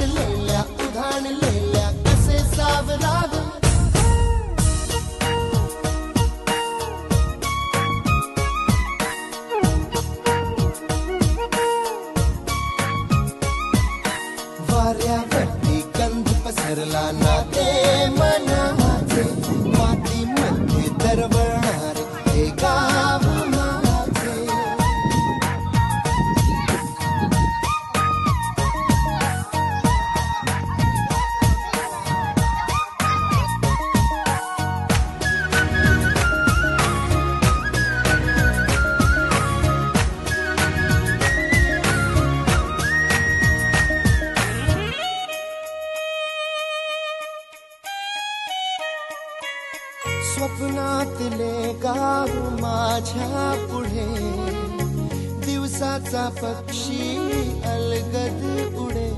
शहारलेल्या उधाणलेल्या कसे सावराग वाऱ्यावरती कंद पसरला ना ते मनाचे मातीमध्ये दरवळणारे स्वप्नातले गाव माझ्या पुढे. दिवसाचा पक्षी अलगद उडे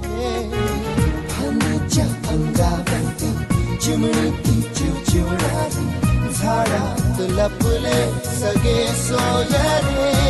हनीच्या अंगावरती चिमणी ती चिवचिवणारी. झाडात लपले सगळे सोयरे.